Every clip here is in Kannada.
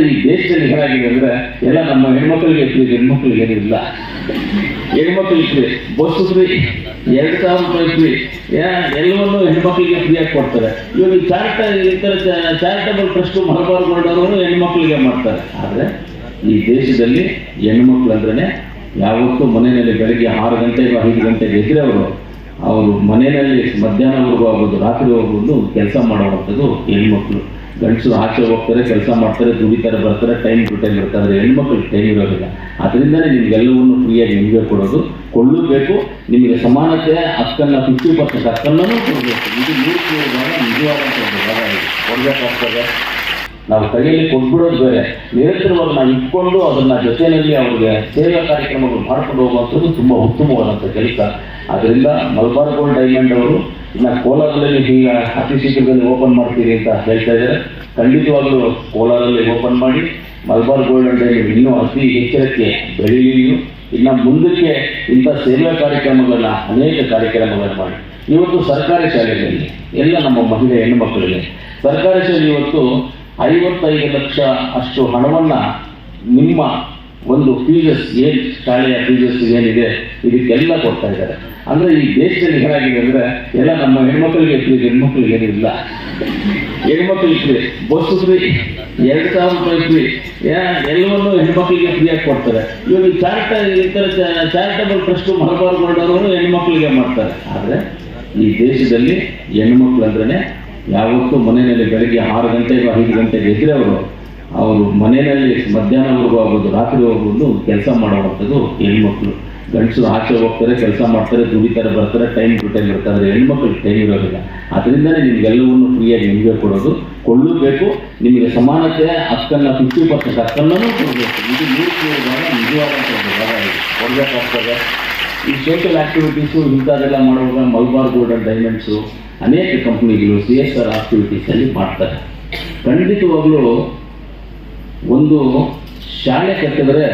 ಈ ದೇಶದಲ್ಲಿ ಹೇಗಾಗಿದೆ ಅಂದ್ರೆ ಎಲ್ಲ ನಮ್ಮ ಹೆಣ್ಮಕ್ಳಿಗೆ ಇರ್ತೀವಿ ಹೆಣ್ಮಕ್ಳಿಗೆ ಏನಿಲ್ಲ ಹೆಣ್ಮಕ್ಳಿಗೆ ಫ್ರೀ ಬಸ್ ಫ್ರೀ ಎರಡು ಸಾವಿರ ರೂಪಾಯಿ ಫ್ರೀ ಎಲ್ಲವನ್ನೂ ಹೆಣ್ಮಕ್ಳಿಗೆ ಫ್ರೀಯಾಗಿ ಕೊಡ್ತಾರೆ. ಇವಾಗ ಚಾರಿಟ ಈ ಥರ ಚಾರಿಟಬಲ್ ಟ್ರಸ್ಟ್ ಮಲಬಾರ್ ಮಾಡೋರು ಹೆಣ್ಮಕ್ಳಿಗೆ ಮಾಡ್ತಾರೆ. ಆದರೆ ಈ ದೇಶದಲ್ಲಿ ಹೆಣ್ಮಕ್ಳು ಅಂದ್ರೆ ಯಾವತ್ತೂ ಮನೆಯಲ್ಲಿ ಬೆಳಗ್ಗೆ ಆರು ಗಂಟೆಗೆ ಐದು ಗಂಟೆಗೆ ಎದ್ರೆ ಅವರು ಅವರು ಮನೆಯಲ್ಲಿ ಮಧ್ಯಾಹ್ನವರೆಗೂ ಆಗ್ಬೋದು, ರಾತ್ರಿ ಹೋಗ್ಬೋದು ಕೆಲಸ ಮಾಡುವಂಥದ್ದು ಹೆಣ್ಮಕ್ಳು. ಗಂಡಸರು ಆಚೆ ಹೋಗ್ತಾರೆ, ಕೆಲಸ ಮಾಡ್ತಾರೆ, ದುಡಿತಾರೆ, ಬರ್ತಾರೆ ಟೈಮ್ ಟು ಟೈಮ್ ಇರ್ತಾರೆ. ಆದರೆ ಹೆಣ್ಮಕ್ಳಿಗೆ ಟೈಮ್ ಇರೋದಿಲ್ಲ. ಅದರಿಂದಲೇ ನಿಮಗೆಲ್ಲವನ್ನು ಫ್ರೀಯಾಗಿ ನಿಮಗೆ ಕೊಡೋದು. ಕೊಳ್ಳಬೇಕು ನಿಮಗೆ ಸಮಾನತೆ ಹಕ್ಕನ್ನು ಫಿಫ್ಟಿ ಪರ್ಸೆಂಟ್ ಹಕ್ಕನ್ನು ಕೊಡಬೇಕು. ಇದು ಭಾಗ ನಿಜವಾದಂಥ ಕೊಡಬೇಕಾಗ್ತದೆ. ನಾವು ಕೈಯಲ್ಲಿ ಕೊಟ್ಬಿಡೋದು ಬೇರೆ. ನಿರಂತರವಾಗಿ ನಾವು ಇಟ್ಕೊಂಡು ಅದನ್ನ ಜೊತೆಯಲ್ಲಿ ಅವ್ರಿಗೆ ಸೇವಾ ಕಾರ್ಯಕ್ರಮಗಳು ಮಾಡ್ಕೊಂಡು ಹೋಗುವಂಥದ್ದು ತುಂಬ ಉತ್ತಮವಾದಂಥ ಕೆಲಸ. ಅದರಿಂದ ಮಲ್ಬಾರ್ ಗೋಲ್ಡ್ ಡೈಮಂಡ್ ಅವರು, ಇನ್ನು ಕೋಲಾರದಲ್ಲಿ ಈಗ ಅತಿ ಶೀಘ್ರದಲ್ಲಿ ಓಪನ್ ಮಾಡ್ತೀರಿ ಅಂತ ಹೇಳ್ತಾ ಇದ್ದಾರೆ. ಖಂಡಿತವಾಗ್ಲೂ ಕೋಲಾರದಲ್ಲಿ ಓಪನ್ ಮಾಡಿ, ಮಲ್ಬಾರ್ ಗೋಲ್ಡ್ ಅಂಡ್ ಡೈಮಂಡ್ ಇನ್ನೂ ಅತಿ ಎಚ್ಚರಕ್ಕೆ ಬೆಳೆಯಲಿಯು ಇನ್ನು ಮುಂದಕ್ಕೆ ಇಂಥ ಸೇವಾ ಕಾರ್ಯಕ್ರಮಗಳನ್ನ, ಅನೇಕ ಕಾರ್ಯಕ್ರಮಗಳನ್ನು ಮಾಡಿ. ಇವತ್ತು ಸರ್ಕಾರಿ ಶಾಲೆಗಳಲ್ಲಿ ಎಲ್ಲ ನಮ್ಮ ಮಹಿಳೆ ಹೆಣ್ಣು ಮಕ್ಕಳಿಗೆ, ಸರ್ಕಾರಿ ಶಾಲೆ ಇವತ್ತು ಐವತ್ತೈದು ಲಕ್ಷ ಅಷ್ಟು ಹಣವನ್ನ ನಿಮ್ಮ ಒಂದು ಫೀಸಸ್ ಏನು ಶಾಲೆಯ ಫೀಸಸ್ ಏನಿದೆ, ಇದಕ್ಕೆಲ್ಲ ಕೊಡ್ತಾ ಇದ್ದಾರೆ. ಅಂದ್ರೆ ಈ ದೇಶದಲ್ಲಿ ಹೇಳಾಗಿದೆ ಅಂದ್ರೆ, ಎಲ್ಲ ನಮ್ಮ ಹೆಣ್ಮಕ್ಳಿಗೆ ಫ್ರೀ ಹೆಣ್ಮಕ್ಳಿಗೆ ಏನಿಲ್ಲ ಹೆಣ್ಮಕ್ಳಿಗೆ ಫ್ರೀ ಬಸ್ ಫ್ರೀ ಎರಡು ಸಾವಿರ ರೂಪಾಯಿ ಫ್ರೀ ಎಲ್ಲವನ್ನು ಹೆಣ್ಮಕ್ಳಿಗೆ ಫ್ರೀಯಾಗಿ ಕೊಡ್ತಾರೆ. ಇವಾಗ ಈ ಥರ ಚಾರಿಟಬಲ್ ಟ್ರಸ್ಟ್ ಮಲಬಾರ್ ಮಾಡೋರು ಹೆಣ್ಮಕ್ಳಿಗೆ ಮಾಡ್ತಾರೆ. ಆದರೆ ಈ ದೇಶದಲ್ಲಿ ಹೆಣ್ಮಕ್ಳು ಅಂದ್ರೆ ಯಾವತ್ತೂ ಮನೆಯಲ್ಲಿ ಬೆಳಗ್ಗೆ ಆರು ಗಂಟೆಗೆ ಐದು ಗಂಟೆಗೆ ಇದ್ರೆ ಅವರು ಅವರು ಮನೆಯಲ್ಲಿ ಮಧ್ಯಾಹ್ನವರೆಗೂ ಆಗ್ಬೋದು ರಾತ್ರಿ ಹೋಗ್ಬೋದು ಕೆಲಸ ಮಾಡುವಂಥದ್ದು ಹೆಣ್ಮಕ್ಳು. ಗಂಡಸರು ಆಚೆ ಹೋಗ್ತಾರೆ, ಕೆಲಸ ಮಾಡ್ತಾರೆ, ದುಡಿತಾರೆ, ಬರ್ತಾರೆ ಟೈಮ್ ಟು ಟೈಮ್ ಇರ್ತಾರೆ ಹೆಣ್ಮಕ್ಳಿಗೆ ಟೈಮ್ ಇರೋದಿಲ್ಲ. ಅದರಿಂದಲೇ ನಿಮಗೆಲ್ಲವನ್ನು ಫ್ರೀಯಾಗಿ ನಿಮಗೆ ಕೊಡೋದು. ಕೊಳ್ಳಬೇಕು, ನಿಮಗೆ ಸಮಾನತೆ ಹಕ್ಕನ್ನು ಫಿಫ್ಟಿ ಪರ್ಸೆಂಟ್ ಹಕ್ಕನ್ನು ಕೊಡಬೇಕು. ಇದು ನೀರು ನಿಜವಾದಂಥ ಕೊಡಬೇಕಾಗ್ತದೆ. ಈ ಸೋಷಿಯಲ್ ಆಕ್ಟಿವಿಟೀಸು ಇಂಥದ್ದೆಲ್ಲ ಮಾಡುವಾಗ ಮಲ್ಬಾರ್ ಗೋಲ್ಡ್ ಆ್ಯಂಡ್ ಡೈಮಂಡ್ಸು ಅನೇಕ ಕಂಪ್ನಿಗಳು ಸಿ ಎಸ್ ಆರ್ ಆಕ್ಟಿವಿಟೀಸಲ್ಲಿ ಮಾಡ್ತಾರೆ. ಖಂಡಿತವಾಗಲೂ ಒಂದು ಶಾಲೆ ಕಟ್ಟಿದ್ರೆ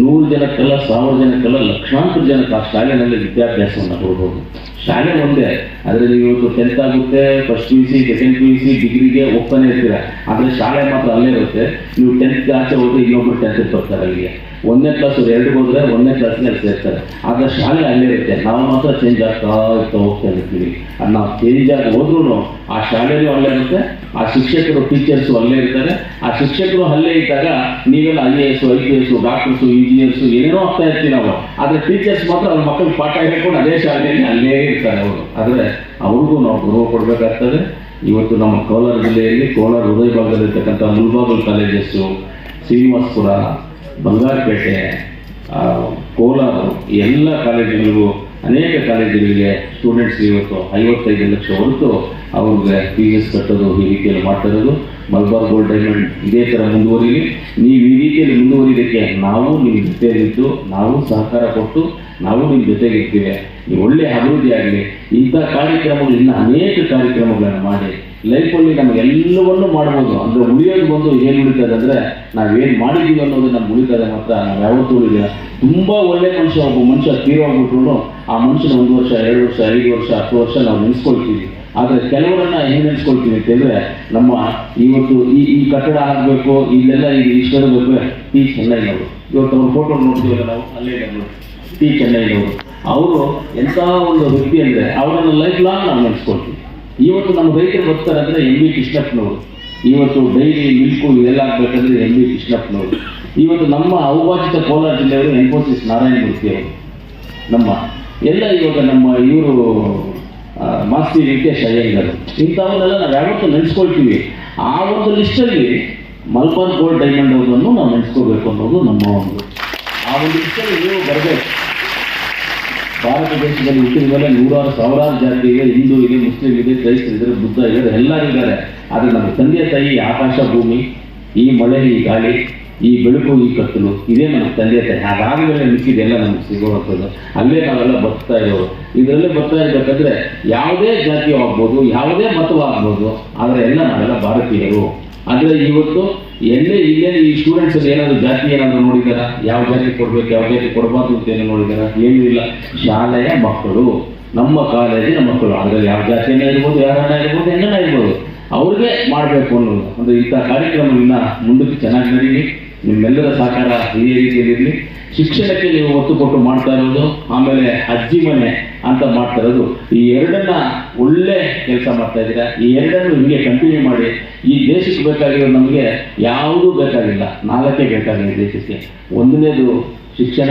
ನೂರು ಜನಕ್ಕೆಲ್ಲ, ಸಾವಿರ ಜನಕ್ಕೆಲ್ಲ, ಲಕ್ಷಾಂತರ ಜನಕ್ಕೆ ಆ ಶಾಲೆಯಲ್ಲಿ ವಿದ್ಯಾಭ್ಯಾಸವನ್ನು ಕೊಡ್ಬೋದು. ಶಾಲೆ ಒಂದೇ ಅದರಲ್ಲಿ ಇವತ್ತು ಟೆಂತ್ ಆಗುತ್ತೆ first P U C second P U C ಡಿಗ್ರಿಗೆ ಹೋಗ್ತಾನೆ ಇರ್ತೀರ. ಆದರೆ ಶಾಲೆ ಮಾತ್ರ ಅಲ್ಲೇ ಇರುತ್ತೆ. ನೀವು ಟೆಂತ್ ಆಚೆ ಹೋದ್ರೆ ಇನ್ನೊಬ್ರು ಟೆಂತ್ ಬರ್ತಾರೆ ಅಲ್ಲಿಗೆ. ಒಂದನೇ ಕ್ಲಾಸ್ ಎರಡು ಹೋದ್ರೆ ಒಂದನೇ ಕ್ಲಾಸ್ನಲ್ಲಿ ಸೇರ್ತಾರೆ. ಆದರೆ ಶಾಲೆ ಅಲ್ಲೇ ಇರುತ್ತೆ ನಾವು ಮಾತ್ರ ಚೇಂಜ್ ಆಗ್ತಾ ಇರ್ತಾ ಹೋಗ್ತಾ ಇರ್ತೀವಿ. ಅದು ನಾವು ಚೇಂಜ್ ಆಗಿ ಹೋದ್ರೂ ಆ ಶಾಲೆಯಲ್ಲೂ ಅಲ್ಲೇ ಇರುತ್ತೆ, ಆ ಶಿಕ್ಷಕರು ಟೀಚರ್ಸು ಅಲ್ಲೇ ಇರ್ತಾರೆ. ಆ ಶಿಕ್ಷಕರು ಅಲ್ಲೇ ಇದ್ದಾಗ ನೀವೆಲ್ಲ I A S I P S doctors engineers ಏನೇನೋ ಆಗ್ತಾ ಇರ್ತೀವಿ ನಾವು. ಆದರೆ ಟೀಚರ್ಸ್ ಮಾತ್ರ ಅವ್ರ ಮಕ್ಕಳಿಗೆ ಪಾಠ ಹೇಳ್ಕೊಂಡು ಅದೇ ಶಾಲೆಯಲ್ಲಿ ಅಲ್ಲೇ ಇರ್ತಾರೆ ಅವರು. ಆದರೆ ಅವ್ರಿಗೂ ನಾವು ಗೌರವ ಕೊಡಬೇಕಾಗ್ತದೆ. ಇವತ್ತು ನಮ್ಮ ಕೋಲಾರ ಜಿಲ್ಲೆಯಲ್ಲಿ ಕೋಲಾರ ಹೃದಯ ಭಾಗದಲ್ಲಿರ್ತಕ್ಕಂಥ ಮುಲ್ಬಾಗಲ್ ಕಾಲೇಜಸ್ಸು, ಶ್ರೀನಿವಾಸಪುರ ಬಂಗಾರಪೇಟೆ ಕೋಲಾರ ಎಲ್ಲ ಕಾಲೇಜುಗಳಿಗೂ ಅನೇಕ ಕಾಲೇಜುಗಳಿಗೆ ಸ್ಟೂಡೆಂಟ್ಸ್ ಇವತ್ತು ಐವತ್ತೈದು ಲಕ್ಷ ಹೊರತು ಅವ್ರಿಗೆ ಎಸ್ ಕಟ್ಟೋದು ಈ ರೀತಿಯಲ್ಲಿ ಮಾಡ್ತಾ ಇರೋದು. ಮಲ್ಬಾರ್ ಗೋಲ್ಡ್ ಡೈಮಂಡ್ ಇದೇ ಥರ ಮುಂದುವರಿಲಿ. ನೀವು ಈ ರೀತಿಯಲ್ಲಿ ಮುಂದುವರಿಯೋದಕ್ಕೆ ನಾವು ನಿಮ್ಮ ಜೊತೆಯಲ್ಲಿದ್ದು, ನಾವು ಸಹಕಾರ ಕೊಟ್ಟು ನಾವು ನಿಮ್ಮ ಜೊತೆಗಿರ್ತೀವಿ. ನೀವು ಒಳ್ಳೆಯ ಅಭಿವೃದ್ಧಿ ಆಗಲಿ. ಇಂಥ ಕಾರ್ಯಕ್ರಮಗಳು ಇನ್ನೂ ಅನೇಕ ಕಾರ್ಯಕ್ರಮಗಳನ್ನು ಮಾಡಿ. ಲೈಫಲ್ಲಿ ನಮಗೆಲ್ಲವನ್ನೂ ಮಾಡ್ಬೋದು. ಅಂದರೆ ಉಳಿಯೋದು ಬಂದು ಏನು ಉಳಿತದೆ ಅಂದರೆ ನಾವೇನು ಮಾಡಿದ್ದೀವಿ ಅನ್ನೋದು ನಮ್ಗೆ ಉಳಿತದೆ ಮಾತ್ರ. ನಾವು ಯಾವತ್ತೂ ಉಳಿದಿಲ್ಲ. ತುಂಬ ಒಳ್ಳೆ ಮನುಷ್ಯ, ಒಬ್ಬ ಮನುಷ್ಯ ತೀರೋಗ್ಬಿಟ್ರು ಆ ಮನುಷ್ಯನ ಒಂದು ವರ್ಷ, ಎರಡು ವರ್ಷ, ಐದು ವರ್ಷ, ಹತ್ತು ವರ್ಷ ನಾವು ನೆನೆಸ್ಕೊಳ್ತೀವಿ. ಆದರೆ ಕೆಲವರನ್ನ ಹೆಂಗೆ ನೆನೆಸ್ಕೊಳ್ತೀವಿ ಅಂತಂದರೆ ನಮ್ಮ ಇವತ್ತು ಈ ಈ ಕಟ್ಟಡ ಆಗಬೇಕು ಇಲ್ಲೆಲ್ಲ ಈಗ ಇಷ್ಟರಬೇಕು ಟಿ ಚೆನ್ನೈನವರು ಇವತ್ತು ಅವ್ರ ಫೋಟೋ ನೋಡ್ತೀವಲ್ಲ ನಾವು, ಅಲ್ಲೇ ನೋಡಿ ಟಿ ಚೆನ್ನೈನವರು ಅವರು ಎಂಥ ಒಂದು ವ್ಯಕ್ತಿ ಅಂದರೆ ಅವರನ್ನು ಲೈಫ್ ಲಾಂಗ್ ನಾವು ನೆನೆಸ್ಕೊಳ್ತೀವಿ. ಇವತ್ತು ನಮ್ಮ ರೈತರು ಬರ್ತಾರೆ ಅಂದರೆ ಎಂ ಬಿ ಕೃಷ್ಣಪ್ಪನವರು. ಇವತ್ತು ಡೈರಿ, ಮಿಲ್ಕು ಇವೆಲ್ಲ ಆಗಬೇಕಂದ್ರೆ ಎಂ ಬಿ ಕೃಷ್ಣಪ್ಪನವರು. ಇವತ್ತು ನಮ್ಮ ಅವಿಭಾಜಿತ ಕೋಲಾರ ಜಿಲ್ಲೆಯವರು ನಾರಾಯಣ ನಾರಾಯಣಮೂರ್ತಿ ಅವರು. ನಮ್ಮ ಎಲ್ಲ ಇವಾಗ ನಮ್ಮ ಇವರು ಮಾಸ್ತಿ ವೆಂಕಟೇಶ್ ಅಯ್ಯಂಗರು. ಇಂಥವನ್ನೆಲ್ಲ ನಾವು ಯಾವತ್ತೂ ನೆನೆಸ್ಕೊಳ್ತೀವಿ. ಆ ಒಂದು ಲಿಸ್ಟಲ್ಲಿ ಮಲ್ಬಾರ್ ಗೋಲ್ಡ್ ಡೈಮಂಡ್ ಅವರನ್ನು ನಾವು ನೆನೆಸ್ಕೋಬೇಕು ಅನ್ನೋದು ನಮ್ಮ ಒಂದು ಆ ಒಂದು ಲಿಸ್ಟಲ್ಲಿ ನೀವು ಬರಬೇಕು. ಭಾರತ ದೇಶದಲ್ಲಿ ಹುಟ್ಟಿದ ನೂರಾರು ಸಾವಿರಾರು ಜಾತಿ ಇದೆ ಹಿಂದೂ ಇದೆ ಮುಸ್ಲಿಂ ಇದೆ ಕ್ರೈಸ್ತರಿದ್ದಾರೆ ಬುದ್ಧ ಇದ್ದಾರೆ ಎಲ್ಲ ಇದ್ದಾರೆ. ಆದರೆ ನಮ್ಮ ತಂದೆ ತಾಯಿ ಆಕಾಶ ಭೂಮಿ, ಈ ಮಳೆ, ಈ ಗಾಳಿ, ಈ ಬೆಳಕು, ಈ ಕತ್ತಲು, ಇದೇ ನಮ್ಮ ತಂದೆ ತಾಯಿ. ಅದಾದ್ಮೇಲೆ ಮಿಕ್ಕಿದೆಲ್ಲ ನಮ್ಗೆ ಸಿಗುವಂಥದ್ದು. ಅಲ್ಲೇ ನಾವೆಲ್ಲ ಬರ್ತಾ ಇರೋರು ಇದರಲ್ಲೇ ಬರ್ತಾ ಇರಬೇಕಾದ್ರೆ ಯಾವುದೇ ಜಾತಿ ಆಗ್ಬೋದು, ಯಾವುದೇ ಮತವಾಗ್ಬೋದು ಆದರೆ ಎಲ್ಲ ನಾವೆಲ್ಲ ಭಾರತೀಯರು. ಆದರೆ ಇವತ್ತು ಎಲ್ಲೇ ಇಲ್ಲೇ ಈ ಸ್ಟೂಡೆಂಟ್ಸ್ ಅಲ್ಲಿ ಏನಾದ್ರು ಜಾತಿ ಏನಾದ್ರು ನೋಡಿದಾರ? ಯಾವ ಜಾತಿ ಕೊಡ್ಬೇಕು, ಯಾವ ಜಾತಿ ಕೊಡಬಾರ್ದು ಅಂತ ಏನೋ ನೋಡಿದಾರ? ಏನೂ ಇಲ್ಲ. ಶಾಲೆಯ ಮಕ್ಕಳು, ನಮ್ಮ ಕಾಲೇಜಿನ ಮಕ್ಕಳು, ಅದರಲ್ಲಿ ಯಾವ ಜಾತಿಯನ್ನ ಇರ್ಬೋದು ಯಾರನ್ನ ಇರ್ಬೋದು ಹೆಂಗನ ಇರ್ಬೋದು, ಅವ್ರಿಗೆ ಮಾಡಬೇಕು ಅನ್ನೋದು. ಅಂದ್ರೆ ಇಂಥ ಕಾರ್ಯಕ್ರಮಗಳನ್ನ ಮುಂದಕ್ಕೆ ಚೆನ್ನಾಗಿ ನಡೀಲಿ. ನಿಮ್ಮೆಲ್ಲರ ಸಹಕಾರ ಈ ರೀತಿಯಲ್ಲಿ ಇರಲಿ. ಶಿಕ್ಷಣಕ್ಕೆ ನೀವು ಒತ್ತು ಕೊಟ್ಟು ಮಾಡ್ತಾ ಇರೋದು, ಆಮೇಲೆ ಅಜ್ಜಿ ಮನೆ ಅಂತ ಮಾಡ್ತಾ ಇರೋದು, ಈ ಎರಡನ್ನ ಒಳ್ಳೆ ಕೆಲಸ ಮಾಡ್ತಾ ಇದ್ದೀರಾ? ಈ ಎರಡನ್ನು ಹಿಂಗೆ ಕಂಟಿನ್ಯೂ ಮಾಡಿ, ಈ ದೇಶಕ್ಕೆ ಬೇಕಾಗಿರೋ ನಮಗೆ ಯಾವುದೂ ಬೇಕಾಗಿಲ್ಲ. ನಾಲ್ಕೇ ಬೇಕಾಗಿದೆ ದೇಶಕ್ಕೆ. ಒಂದನೇದು ಶಿಕ್ಷಣ,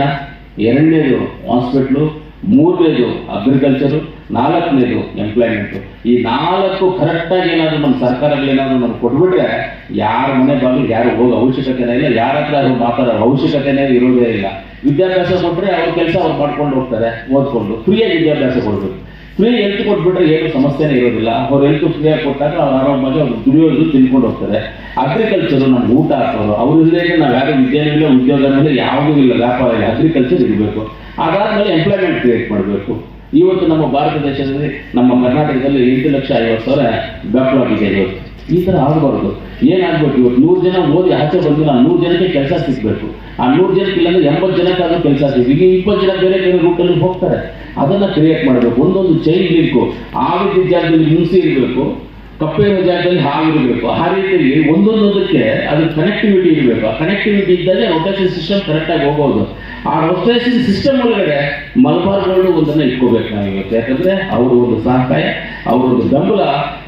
ಎರಡನೇದು ಹಾಸ್ಪಿಟ್ಲು ಮೂರನೇದು ಅಗ್ರಿಕಲ್ಚರು ನಾಲ್ಕನೇದು ಎಂಪ್ಲಾಯ್ಮೆಂಟು ಈ ನಾಲ್ಕು ಕರೆಕ್ಟಾಗಿ ಏನಾದರೂ ನಮ್ಮ ಸರ್ಕಾರಗಳೇನಾದರೂ ನಮ್ಗೆ ಕೊಟ್ಬಿಟ್ರೆ, ಯಾರ ಮನೆ ಬಾಗಿಲು, ಯಾರು ಹೋಗೋ ಅವಶ್ಯಕತೆನೇ ಇಲ್ಲ, ಯಾರ ಹತ್ರ ಅವ್ರು ಮಾತಾಡೋ ಅವಶ್ಯಕತೆನೇ ಇರೋದೇ ಇಲ್ಲ. ವಿದ್ಯಾಭ್ಯಾಸ ಕೊಟ್ಟರೆ ಅವ್ರ ಕೆಲಸ ಅವ್ರು ಮಾಡ್ಕೊಂಡು ಹೋಗ್ತಾರೆ, ಓದ್ಕೊಂಡು. ಫ್ರೀಯಾಗಿ ವಿದ್ಯಾಭ್ಯಾಸ ಕೊಡ್ಬೇಕು. ಫ್ರೀ ಹೆಲ್ತ್ ಕೊಟ್ಬಿಟ್ರೆ ಏನು ಸಮಸ್ಯೆನೇ ಇರೋದಿಲ್ಲ. ಅವ್ರು ಹೆಲ್ತ್ ಫ್ರೀಯಾಗಿ ಕೊಟ್ಟಾಗ ಅವ್ರು ಆರಾಮಾಗಿ ಅವ್ರು ದುಡಿಯೋದು ತಿನ್ಕೊಂಡು ಹೋಗ್ತಾರೆ. ಅಗ್ರಿಕಲ್ಚರು ನಮ್ಗೆ ಊಟ ಹಾಕೋರು ಅವ್ರ ಇಲ್ಲದೆ ನಾವು ಯಾರು ವಿದ್ಯಾನಿಲ್ಲ ಉದ್ಯೋಗ ಅಂದ್ರೆ ಯಾವುದೂ ಇಲ್ಲ, ವ್ಯಾಪಾರ ಇಲ್ಲ ಅಗ್ರಿಕಲ್ಚರ್ ಇರಬೇಕು. ಅದಾದ್ಮೇಲೆ ಎಂಪ್ಲಾಯ್ಮೆಂಟ್ ಕ್ರಿಯೇಟ್ ಮಾಡಬೇಕು. ಇವತ್ತು ನಮ್ಮ ಭಾರತ ದೇಶದಲ್ಲಿ, ನಮ್ಮ ಕರ್ನಾಟಕದಲ್ಲಿ ಎಂಟು ಲಕ್ಷ ಐವತ್ತು ಸಾವಿರ ಬ್ಯಾಕ್ಲಾಗ್ ಇದೆ ಇವತ್ತು. ಈ ಥರ ಆಗಬಾರ್ದು. ಏನಾಗ್ಬೇಕು ಇವತ್ತು? ನೂರು ಜನ ಓದಿ ಆಚೆ ಬಂದಿಲ್ಲ ಆ ನೂರು ಜನಕ್ಕೆ ಕೆಲಸ ಸಿಗಬೇಕು. ಆ ನೂರು ಜನಕ್ಕೆ ಇಲ್ಲಾಂದ್ರೆ ಎಂಬತ್ತು ಜನಕ್ಕಾದ್ರೂ ಕೆಲಸ ಸಿಗ್ಬೇಕು. ಈಗ ಇಪ್ಪತ್ತು ಜನ ಬೇರೆ ಬೇರೆ ರೂಟಲ್ಲಿ ಹೋಗ್ತಾರೆ. ಅದನ್ನ ಕ್ರಿಯೇಟ್ ಮಾಡಬೇಕು. ಒಂದೊಂದು ಚೈನ್ ಬೇಕು ಆ ಜಾಗದಲ್ಲಿ ಹಿಂಸೆ ಇರಬೇಕು. ಕಪ್ಪೆ ಇರೋ ಜಾಗದಲ್ಲಿ ಹಾಗಿರಬೇಕು. ಆ ರೀತಿಯಲ್ಲಿ ಒಂದೊಂದೊಂದಕ್ಕೆ ಅದು ಕನೆಕ್ಟಿವಿಟಿ ಇರಬೇಕು. ಆ ಕನೆಕ್ಟಿವಿಟಿ ಇದ್ದರೆ ರೊಟೇಷನ್ ಸಿಸ್ಟಮ್ ಕರೆಕ್ಟಾಗಿ ಹೋಗ್ಬೋದು. ಆ ರೊಟೇಷನ್ ಸಿಸ್ಟಮ್ ಒಳಗಡೆ ಮಲಬಾರ್ಗಳು ಒಂದನ್ನು ಒಂದನ್ನ ಇಟ್ಕೋಬೇಕು ನಾವು ಇವತ್ತು ಯಾಕಂದ್ರೆ ಅವ್ರ ಒಂದು ಸಹಕಾಯ ಅವ್ರ ಒಂದು ಬೆಂಬಲ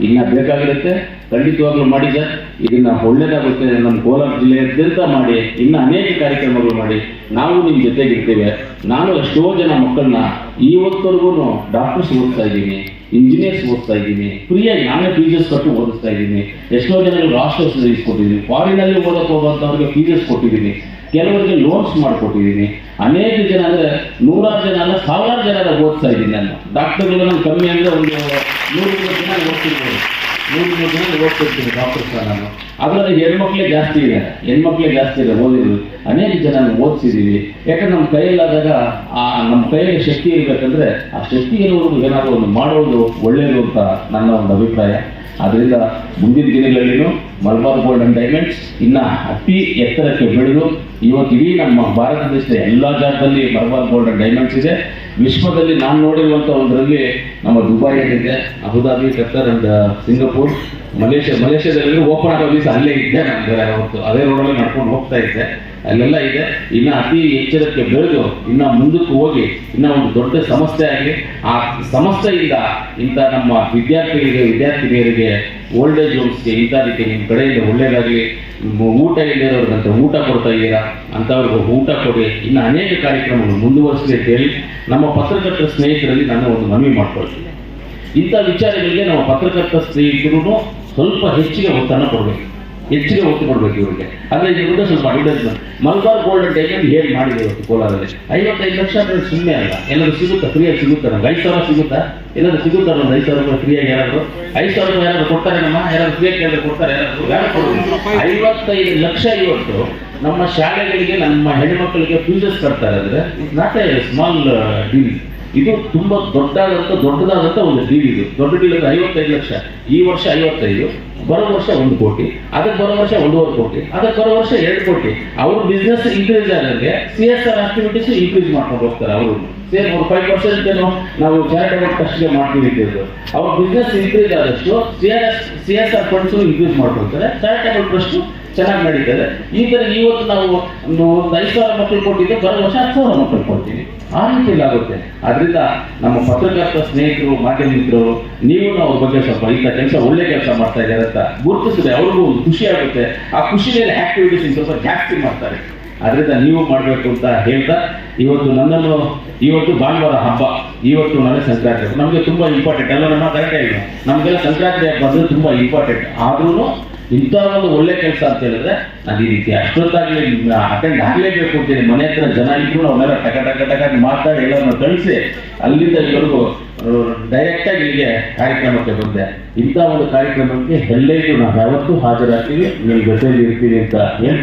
ಇನ್ನ ಬೇಕಾಗಿರುತ್ತೆ. ಖಂಡಿತವಾಗ್ಲೂ ಮಾಡಿ ಸರ್. ಇದನ್ನ ಒಳ್ಳೇದಾಗುತ್ತೆ. ನಮ್ಮ ಕೋಲಾರ ಜಿಲ್ಲೆಯಾದ್ಯಂತ ಮಾಡಿ, ಇನ್ನ ಅನೇಕ ಕಾರ್ಯಕ್ರಮಗಳು ಮಾಡಿ ನಾವು ನಿಮ್ಮ ಜೊತೆಗಿರ್ತೇವೆ. ನಾನು ಎಷ್ಟೋ ಜನ ಮಕ್ಕಳನ್ನ ಇವತ್ತವರೆಗೂ ಡಾಕ್ಟರ್ಸ್ ಓದ್ತಾ ಇದ್ದೀನಿ. ಇಂಜಿನಿಯರ್ಸ್ ಓದಿಸ್ತಾ ಇದ್ದೀನಿ. ಫ್ರೀಯಾಗಿ ನಾನೇ ಫೀಸಸ್ ಕಟ್ಟು ಓದಿಸ್ತಾ ಇದ್ದೀನಿ. ಎಷ್ಟೋ ಜನರಿಗೆ ರಾಷ್ಟ್ರ ಸರ್ವಿಸ್ ಕೊಟ್ಟಿದ್ದೀನಿ ಫಾರಿನಲ್ಲಿ ಓದಕ್ಕೆ ಹೋಗುವಂಥವ್ರಿಗೆ ಫೀಸಸ್ ಕೊಟ್ಟಿದ್ದೀನಿ. ಕೆಲವರಿಗೆ ಲೋನ್ಸ್ ಮಾಡಿಕೊಟ್ಟಿದ್ದೀನಿ. ಅನೇಕ ಜನ ಅಂದರೆ ನೂರಾರು ಜನ ಅಲ್ಲ, ಸಾವಿರಾರು ಜನ ಓದಿಸ್ತಾ ಇದ್ದೀನಿ ನಾನು. ಡಾಕ್ಟರ್ಗಳು ನಾನು ಕಮ್ಮಿ ಅಂದರೆ ಒಂದು ನೂರು ಜನ ಓದ್ತಿರ್ಬೋದು. ನೂರು ಮೂರು ಜನ ಓದ್ತಿರ್ತೀನಿ ಡಾಕ್ಟರ್ಸ್ ನಾನು. ಅದರಲ್ಲಿ ಹೆಣ್ಮಕ್ಳೇ ಜಾಸ್ತಿ ಇದೆ, ಹೆಣ್ಮಕ್ಳೇ ಜಾಸ್ತಿ ಇದೆ, ಓದಿದ್ರು. ಅನೇಕ ಜನ ಓದಿಸಿದ್ದೀವಿ ಯಾಕಂದ್ರೆ ನಮ್ಮ ಕೈಯಲ್ಲಾದಾಗ, ಆ, ನಮ್ಮ ಕೈಯಲ್ಲಿ ಶಕ್ತಿ ಇರಬೇಕಂದ್ರೆ ಆ ಶಕ್ತಿ ಇರುವವರೆಗೂ ಏನಾದರೂ ಒಂದು ಮಾಡೋದು ಒಳ್ಳೆಯದು ಅಂತ ನನ್ನ ಒಂದು ಅಭಿಪ್ರಾಯ. ಅದರಿಂದ ಮುಂದಿನ ದಿನಗಳಲ್ಲಿಯೂ ಮಲ್ಬಾರ್ ಗೋಲ್ಡ್ ಅಂಡ್ ಡೈಮಂಡ್ಸ್ ಇನ್ನ ಅತಿ ಎತ್ತರಕ್ಕೆ ಬೆಳೆದು ಇವತ್ತು ಇಡೀ ನಮ್ಮ ಭಾರತ ದೇಶದ ಎಲ್ಲ ಜಾಗದಲ್ಲಿ ಮಲ್ಬಾರ್ ಗೋಲ್ಡ್ ಅಂಡ್ ಡೈಮಂಡ್ಸ್ ಇದೆ. ವಿಶ್ವದಲ್ಲಿ ನಾನು ನೋಡಿರುವಂಥ ಒಂದರಲ್ಲಿ ನಮ್ಮ ದುಬೈಯಲ್ಲಿದೆ Abu Dhabi Qatar and Singapore. Malaysia ಮಲೇಷ್ಯಾದಲ್ಲಿ open ಆಗೋ ದಿವಸ ಅಲ್ಲೇ ಇದ್ದೆ ನಾನು. ಅವತ್ತು ಅದೇ ರೋಡಲ್ಲಿ ನಡ್ಕೊಂಡು ಹೋಗ್ತಾ ಇದ್ದೆ. ಅಲ್ಲೆಲ್ಲ ಇದೆ. ಇನ್ನು ಅತಿ ಎಚ್ಚರಕ್ಕೆ ಬೆಳೆದು ಇನ್ನು ಮುಂದಕ್ಕೆ ಹೋಗಿ ಇನ್ನು ಒಂದು ದೊಡ್ಡ ಸಮಸ್ಯೆ ಆಗಲಿ ಆ ಸಮಸ್ಯೆಯಿಂದ ಇಂಥ ನಮ್ಮ ವಿದ್ಯಾರ್ಥಿಗಳಿಗೆ, ವಿದ್ಯಾರ್ಥಿನಿಯರಿಗೆ ಓಲ್ಡ್ ಏಜ್ ಹೋಮ್ಸ್ಗೆ ಇಂಥ ರೀತಿ ನಿಮ್ಮ ಕಡೆಯಿಂದ ಒಳ್ಳೆಯದಾಗಲಿ ಊಟ ಇಲ್ಲದವ್ರಿಗಂತ ಊಟ ಕೊಡ್ತಾ ಇದ್ದೀರಾ? ಅಂಥವ್ರಿಗೆ ಊಟ ಕೊಡಿ. ಇನ್ನು ಅನೇಕ ಕಾರ್ಯಕ್ರಮಗಳು ಮುಂದುವರಿಸಲಿ ಅಂತ ಹೇಳಿ ನಮ್ಮ ಪತ್ರಕರ್ತರ ಸ್ನೇಹಿತರಲ್ಲಿ ನಾನು ಒಂದು ಮನವಿ ಮಾಡ್ಕೊಳ್ತೀನಿ. ಇಂಥ ವಿಚಾರಗಳಿಗೆ ನಾವು ಪತ್ರಕರ್ತ ಸ್ನೇಹಿತರು ಸ್ವಲ್ಪ ಹೆಚ್ಚಿಗೆ ಒತ್ತನ್ನು ಕೊಡಬೇಕು. ಹೆಚ್ಚಿಗೆ ಒತ್ತು ಕೊಡಬೇಕು ಇವರಿಗೆ. ಅಂದ್ರೆ ಇದ್ರ ಸ್ವಲ್ಪ ಅಡ್ವರ್ಟೈಸ್ಮೆಂಟ್ ಮಲ್ಬಾರ್ ಗೋಲ್ಡ್ ಡೈಮಂಡ್ ಹೇಗೆ ಮಾಡಿದೆ ಇವತ್ತು ಕೋಲಾರದಲ್ಲಿ ಐವತ್ತೈದು ಲಕ್ಷ ಅಂದ್ರೆ ಸುಮ್ಮನೆ ಅಲ್ಲ. ಎಲ್ಲರೂ ಸಿಗುತ್ತಾ? ಫ್ರೀಯಾಗಿ ಸಿಗುತ್ತಾ? ನಮ್ಗೆ ಐದು ಸಾವಿರ ಸಿಗುತ್ತಾ? ಎಲ್ಲರೂ ಸಿಗುತ್ತಾ ಒಂದು ಐದು ಸಾವಿರ ರೂಪಾಯಿ ಫ್ರೀಯಾಗಿ ಯಾರಾದ್ರು? ಐದು ಸಾವಿರ ರೂಪಾಯಿ ಯಾರಾದ್ರು ಕೊಡ್ತಾರೆ ನಮ್ಮ? ಯಾರಾದ್ರು ಫ್ರೀಯಾಗಿ ಯಾರಾದ್ರು ಕೊಡ್ತಾರೆ? ಯಾರಾದ್ರು ಯಾರು ಕೊಡೋದು ಐವತ್ತೈದು ಲಕ್ಷ ಇವತ್ತು ನಮ್ಮ ಶಾಲೆಗಳಿಗೆ, ನಮ್ಮ ಹೆಣ್ಮಕ್ಳಿಗೆ ಫ್ಯೂಸಸ್ ಕಟ್ತಾರೆ ಅಂದ್ರೆ ನಾಟ್ ಎ ಸ್ಮಾಲ್ ಡೀಲ್ ಇದು ತುಂಬಾ ದೊಡ್ಡದಾದಂತ ದೊಡ್ಡದಾದಂತ ಒಂದು ಡೀಲ್ ಇದು. ದೊಡ್ಡ ಡೀಲ್ ಅಂದ್ರೆ ಐವತ್ತೈದು ಲಕ್ಷ. ಈ ವರ್ಷ ಐವತ್ತೈದು. ಬರೋ ವರ್ಷ ಒಂದು ಕೋಟಿ, ಅದಕ್ಕೆ ಬರೋ ವರ್ಷ ಒಂದೂವರೆ ಕೋಟಿ, ಅದಕ್ಕೆ ಬರೋ ವರ್ಷ ಎರಡು ಕೋಟಿ. ಅವ್ರ ಬಿಸ್ನೆಸ್ ಇನ್ಕ್ರೀಸ್ ಆದಂಗೆ C S R activities increase ಮಾಡ್ಕೊಂಡು ಹೋಗ್ತಾರೆ ಅವರು. ಸೇಮ್ ಒಂದು ಫೈವ್ ಪರ್ಸೆಂಟ್ ಏನೋ ನಾವು ಚಾರಿಟಬಲ್ ಟ್ರಸ್ಟ್ಗೆ ಮಾಡ್ತೀವಿ ಇಟ್ಟಿದ್ದು ಅವ್ರ ಬಿಸ್ನೆಸ್ ಇನ್ಕ್ರೀಸ್ ಆದಷ್ಟು C R S C S R funds increase ಮಾಡ್ಕೊಳ್ತಾರೆ ಚಾರಿಟಬಲ್ ಟ್ರಸ್ಟ್ ಚೆನ್ನಾಗಿ ನಡೀತದೆ ಈ ಥರ ಇವತ್ತು ನಾವು ಒಂದು ಐದು ಸಾವಿರ ಮಕ್ಕಳು ಕೊಟ್ಟಿದ್ದು ಬರೋ ವರ್ಷ ಹತ್ತು ಸಾವಿರ ಮಕ್ಕಳು ಕೊಡ್ತೀವಿ. ಆ ಆಗುತ್ತೆ. ಅದರಿಂದ ನಮ್ಮ ಪತ್ರಕರ್ತ ಸ್ನೇಹಿತರು, ಮಾಧ್ಯಮ ಮಿತ್ರರು, ನೀವು ಅವ್ರ ಬಗ್ಗೆ ಸ್ವಲ್ಪ ಇಂಥ ಕೆಲಸ, ಒಳ್ಳೆ ಕೆಲಸ ಮಾಡ್ತಾ ಇದ್ದಾರೆ ಅಂತ ಗುರುತಿಸಿದ್ರೆ ಅವ್ರಿಗೂ ಒಂದು ಖುಷಿ ಆಗುತ್ತೆ. ಆ ಖುಷಿಯಲ್ಲಿ ಆಕ್ಟಿವಿಟೀಸ್ ಸ್ವಲ್ಪ ಜಾಸ್ತಿ ಮಾಡ್ತಾರೆ. ಅದರಿಂದ ನೀವು ಮಾಡಬೇಕು ಅಂತ ಹೇಳ್ತಾ ಇವತ್ತು ನನ್ನನ್ನು, ಇವತ್ತು ಭಾನುವಾರ ಹಬ್ಬ, ಇವತ್ತು ನನಗೆ ಸಂಕ್ರಾಂತಿ ನಮಗೆ ತುಂಬ ಇಂಪಾರ್ಟೆಂಟ್ ಎಲ್ಲ ನಮ್ಮ ಕರೆಕ್ಟ್ ಇಲ್ಲ ನಮಗೆಲ್ಲ ಸಂಕ್ರಾಂತಿ ಹಬ್ಬ ಅಂದರೆ ತುಂಬ ಇಂಪಾರ್ಟೆಂಟ್ ಆದ್ರೂ ಇಂಥ ಒಂದು ಒಳ್ಳೆ ಕೆಲಸ ಅಂತ ಹೇಳಿದ್ರೆ ನಾನು ಈ ರೀತಿ ಅಷ್ಟೊತ್ತಾಗಲಿ ಅಟೆಂಡ್ ಆಗಲೇಬೇಕು ಅಂತೇಳಿ ಮನೆ ಹತ್ರ ಜನ ಇದ್ರು ಅವನ್ನೆಲ್ಲ ಟಕ ಟಕ ಟಕ ಮಾತಾಡಿ ಎಲ್ಲರನ್ನು ಕಳಿಸಿ ಅಲ್ಲಿಂದ ಇವರು ಡೈರೆಕ್ಟಾಗಿ ಇಲ್ಲಿಗೆ ಕಾರ್ಯಕ್ರಮಕ್ಕೆ ಬಂದೆ. ಇಂಥ ಒಂದು ಕಾರ್ಯಕ್ರಮಕ್ಕೆ ಎಲ್ಲರಿಗೂ ನಾವು ಯಾವತ್ತೂ ಹಾಜರಾಗ್ತೀವಿ. ನಿಮ್ಮ ಜೊತೆಯಲ್ಲಿ ಇರ್ತೀವಿ ಅಂತ ಹೇಳ್ತಾ